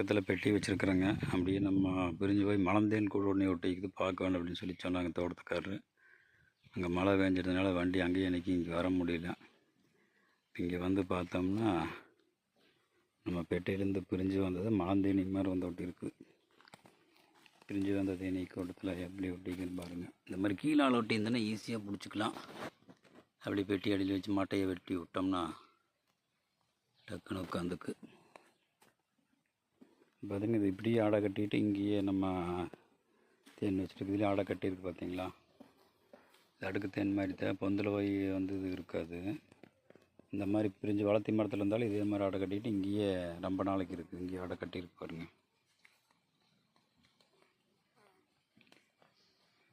பக்கத்தில் பெட்டி வச்சுருக்குறேங்க. அப்படியே நம்ம பிரிஞ்சு போய் மலந்தேன் கூட உடனே ஒட்டிக்கிது பார்க்க வேண்டும் அப்படின்னு சொல்லி சொன்னாங்க தோட்டத்துக்காரரு. அங்கே மழை பெஞ்சதுனால வண்டி அங்கேயே நிற்கி இங்கே வர முடியல. இங்கே வந்து பார்த்தோம்னா நம்ம பெட்டையிலேருந்து பிரிஞ்சு வந்தது மலந்தேனி மாதிரி வந்து ஒட்டியிருக்கு இருக்குது பிரிஞ்சு வந்த தேனி கூட்டத்தில் எப்படி ஒட்டிக்குன்னு பாருங்கள் இந்த மாதிரி கீழால் ஒட்டி இருந்தோன்னா ஈஸியாக பிடிச்சிக்கலாம். அப்படி பெட்டி அடியில் வச்சு மட்டையை வெட்டி விட்டோம்னா டக்குன்னு உட்காந்துக்கு. பார்த்தீங்கன்னா இது இப்படியே ஆடை கட்டிட்டு இங்கேயே நம்ம தேன் வச்சுருக்கு இதில் ஆடை கட்டியிருக்கு பார்த்தீங்களா இது அடுக்கு தேன் மாதிரி தான் பொந்தில் போய் வந்து இது இருக்காது. இந்த மாதிரி பிரிஞ்சு வளர்த்தி மரத்தில் இருந்தாலும் இதே மாதிரி ஆடை கட்டிட்டு இங்கேயே ரொம்ப நாளைக்கு இருக்குது இங்கேயே ஆடை கட்டியிருக்கு பாருங்க.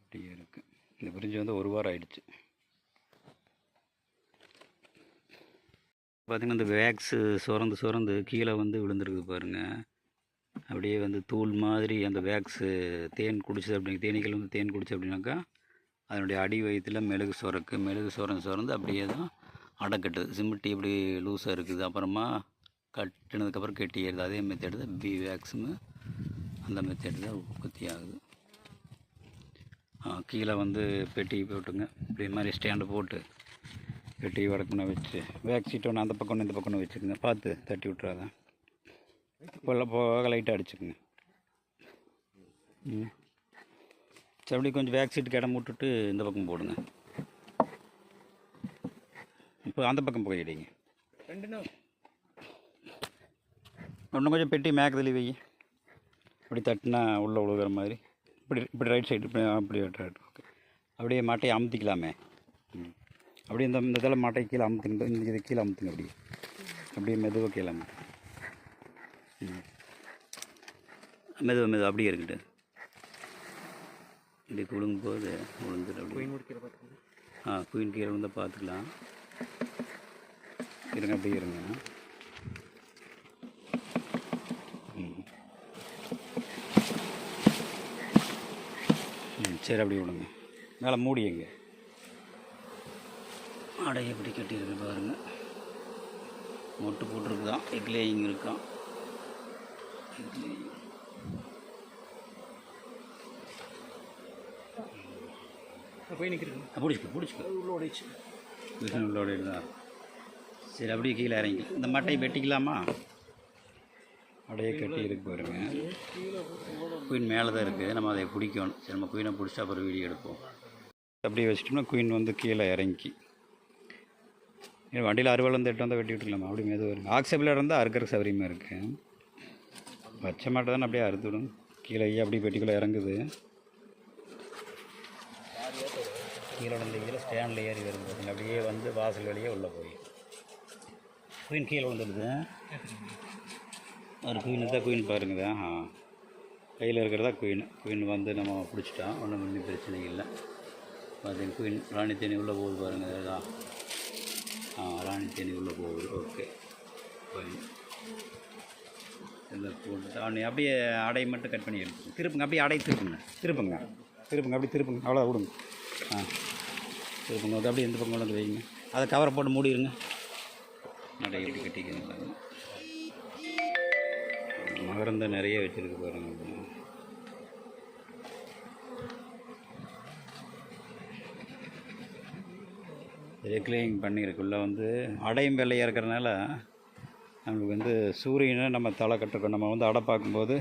அப்படியே இருக்குது இந்த பிரிஞ்சு வந்து ஒரு வாரம் ஆயிடுச்சு. பார்த்திங்கன்னா இந்த வேக்ஸு சுரந்து சுரந்து கீழே வந்து விழுந்துருக்குது பாருங்கள் அப்படியே வந்து தூள் மாதிரி அந்த வேக்ஸு தேன் குடிச்சது அப்படி தேனீக்கள் வந்து தேன் குடிச்சு அப்படின்னாக்கா அதனுடைய அடி வயிற்றில் மெழுகு சுரக்கு மெழுகு சுரந்து சுரந்து அப்படியே தான் அடைக்கட்டுது. சிமிட்டி இப்படி லூஸாக இருக்குது. அப்புறமா கட்டினதுக்கப்புறம் கெட்டிடுது அதே மெத்தேடு தான் பி வேக்ஸுமு அந்த மெத்தேடு தான் உற்பத்தி ஆகுது. கீழே வந்து பெட்டி போட்டுங்க. இப்படி மாதிரி ஸ்டாண்டு போட்டு பெட்டி வடக்குன்னு வச்சு வேக் ஒன்று அந்த பக்கம் இந்த பக்கம் ஒன்று வச்சுக்கோங்க. பார்த்து தட்டி விட்றாதான் போல போக லைட்டாக அடிச்சுக்குங்க. ம். சரி அப்படியே கொஞ்சம் வேக் சீட்டுக்கு இடம் விட்டுட்டு இந்த பக்கம் போடுங்க. இப்போ அந்த பக்கம் போயிடுங்க இன்னும் கொஞ்சம் பெட்டி மேக்கதலி வை இப்படி தட்டினா உள்ளே விழுகிற மாதிரி. இப்படி இப்படி ரைட் சைடு இப்படி அப்படி ரைட் ஓகே அப்படியே மாட்டையை அமுத்திக்கலாமே. ம். அப்படியே இந்த இந்த இதில் மாட்டை கீழே அமுத்துங்க. இந்த இதை கீழே அமுத்துங்க அப்படியே. அப்படியே மெதுவாக கீழே அமுத்து ம். மெதுவாக மெதுவாக அப்படியே இருக்கட்டும். இப்படி குலுங்கும்போது விழுந்துடும் அப்படியே. ஆ குயின் கீழே வந்து பார்த்துக்கலாம். இருங்க அப்படியே இருங்க. சரி அப்படியே விடுங்க. மேலே மூடியங்க அடை எப்படி கட்டியிருக்கு பாருங்க. மொட்டு போட்டிருக்குதான். எக்லேயிங் இருக்கான் போய் நிற்கிறது பிடிச்சிக்க பிடிச்சிக்க. உள்ள ஓடிச்சு மிஷின் உள்ளோட தான். சரி அப்படியே கீழே இறங்கி. இந்த மட்டையை வெட்டிக்கலாமா? அப்படியே கட்டி இருக்கு பாருங்க. குயின் மேலே தான் இருக்குது நம்ம அதை பிடிக்கணும். சரி நம்ம குயினை பிடிச்சா அப்புறம் வீடியோ எடுப்போம். அப்படியே வச்சிட்டோம்னா குயின் வந்து கீழே இறங்கி. வண்டியில் அறுவல் வந்து எட்டு வந்தால் வெட்டி விட்டுக்கலாமா அப்படி மெதுவாக இருக்குது ஆக்சபிளாக இருந்தால் அறுக்கிற சௌகரியமாக இருக்குது பச்சை மாட்டை தானே அப்படியே அறுத்துவிடும் கீழே ஐயா அப்படியே பெட்டிக்குள்ளே இறங்குது. கீழே வந்து கீழே ஸ்டாண்டில் ஏறி வருது பார்த்தீங்களா அப்படியே வந்து வாசல் வழியே உள்ளே போய். குயின் கீழே வந்துடுது ஒரு குயின் தான் குயின் பாருங்க. ஆ கையில் இருக்கிறதா குயின் குயின் வந்து நம்ம பிடிச்சிட்டோம் ஒன்றும் ஒன்றும் பிரச்சனை இல்லை. பார்த்தீங்க குயின் ராணி தேனி உள்ளே போகுது பாருங்க. அதுதான் ஆ ராணி தேனி உள்ளே போகுது. ஓகே குயின் இதில் போட்டு அவனை அப்படியே அடை மட்டும் கட் பண்ணி எடுத்து திருப்புங்க அப்படியே அடை திருப்புங்க. திருப்புங்க திருப்புங்க அப்படியே திருப்புங்க. அவ்வளோ விடுங்க. ஆ திருப்புங்க அது அப்படியே எந்த பக்கம் கொண்டு வந்து வைங்க. அதை கவரை போட்டு மூடிடுங்க. அடை எப்படி கட்டிக்கிறீங்க மகரந்த நிறைய வச்சுருக்கு பாருங்க. ரெக்லைங் பண்ணியிருக்குள்ள வந்து அடையும் வெள்ளையாக இருக்கிறனால நம்மளுக்கு வந்து சூரியனை நம்ம தலை கட்டுறோம் நம்ம வந்து அடை பார்க்கும்போது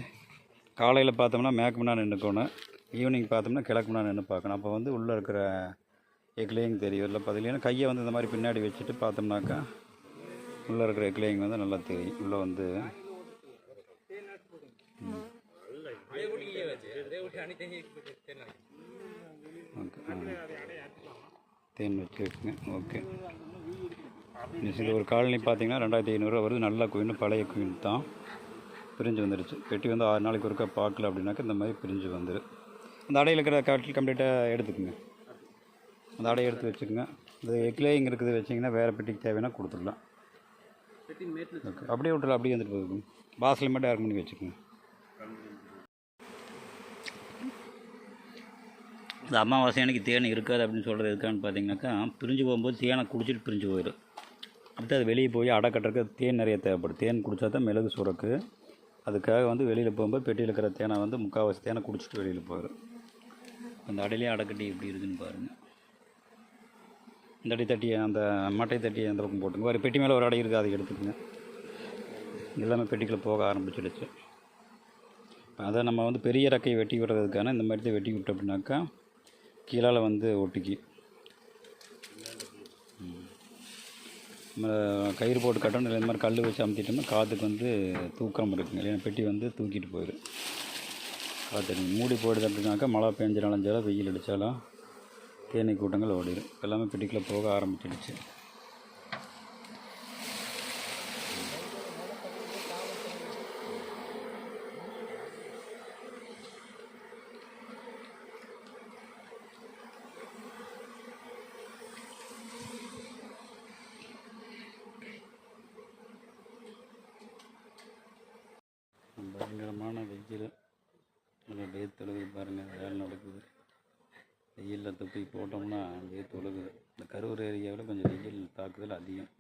காலையில் பார்த்தோம்னா மேற்கு நின்றுக்கணும் ஈவினிங் பார்த்தோம்னா கிழக்கு முன்னா நின்று பார்க்கணும். அப்போ வந்து உள்ளே இருக்கிற எக்லேயிங் தெரியும். இல்லை பதிலையும் கையை வந்து இந்த மாதிரி பின்னாடி வச்சுட்டு பார்த்தோம்னாக்கா உள்ளே இருக்கிற எக்லேயிங் வந்து நல்லா தெரியும். உள்ளே வந்து ஓகே. தேன் வச்சுருக்குங்க ஓகே. இது ஒரு காலனி பார்த்தீங்கன்னா ரெண்டாயிரத்தி ஐநூறுரூவா வருது. நல்ல குயின் பழைய குயின் தான். பிரிஞ்சு வந்துடுச்சு பெட்டி வந்து ஆறு நாளைக்கு ஒருக்கா பார்க்கல அப்படின்னாக்கா இந்த மாதிரி பிரிஞ்சு வந்துடு அந்த அடையில் இருக்கிற காட்டில் கம்ப்ளீட்டாக எடுத்துக்கோங்க. அந்த அடையை எடுத்து வச்சுக்கோங்க. இந்த எக்லேயிங் இருக்குது வச்சிங்கன்னா வேறு பெட்டிக்கு தேவைன்னா கொடுத்துடலாம். ஓகே. அப்படியே விட்டுல அப்படியே வந்துட்டு போகுது. வாசல் மட்டும் இறக்கு பண்ணி வச்சுக்கோங்க. இந்த அமாவாசை அன்னைக்கு தேன் இருக்காது அப்படின்னு சொல்கிறது எதுக்கான்னு பார்த்தீங்கன்னாக்கா பிரிஞ்சு போகும்போது தேனை குடிச்சிட்டு பிரிஞ்சு போயிடும் அடுத்து அது வெளியே போய் அடை கட்டுறதுக்கு தேன் நிறைய தேவைப்படும். தேன் குடித்தா தான் மிளகு சுரக்கு. அதுக்காக வந்து வெளியில் போகும்போது பெட்டியில் இருக்கிற தேனை வந்து முக்கால்வாசி தேனை குடிச்சிட்டு வெளியில் போயிடும் அந்த அடையிலே அடைக்கட்டி எப்படி இருக்குதுன்னு பாருங்கள் இந்த அடி தட்டி அந்த மட்டை தட்டி அந்த பக்கம் போட்டுங்க. ஒரு பெட்டி மேலே ஒரு அடை இருக்குது அதை எடுத்துக்கோங்க. எல்லாமே பெட்டிக்குள்ளே போக ஆரம்பிச்சிடுச்சு. அதை நம்ம வந்து பெரிய ரக்கையை வெட்டி விடுறதுக்கான இந்த மாதிரி தான் வெட்டி விட்டோம் அப்படின்னாக்கா கீழால் வந்து ஒட்டிக்கி ம். நம்ம கயிறு போட்டு கட்டணும் இல்லை இந்த மாதிரி கல் வச்சு அமுத்திட்டோம்னா காற்றுக்கு வந்து தூக்கம் இருக்குங்க. இல்லைன்னா பெட்டி வந்து தூக்கிட்டு போயிடும். காற்று மூடி போயிடுது அப்படின்னாக்கா மழை பெஞ்சு நனைஞ்சாலும் வெயில் அடித்தாலும் தேனீ கூட்டங்கள் ஓடிடும் எல்லாமே பெட்டிக்குள்ளே போக ஆரம்பிச்சிடுச்சு. வெயில். நல்லா வேர்த்து ஒழுகுது பாருங்கள் வேலை நடக்குது. வெயிலில் துப்பி போட்டோம்னா வேர்த்து ஒழுகுது இந்த கரூர் ஏரியாவில் கொஞ்சம் வெயில் தாக்குதல் அதிகம்.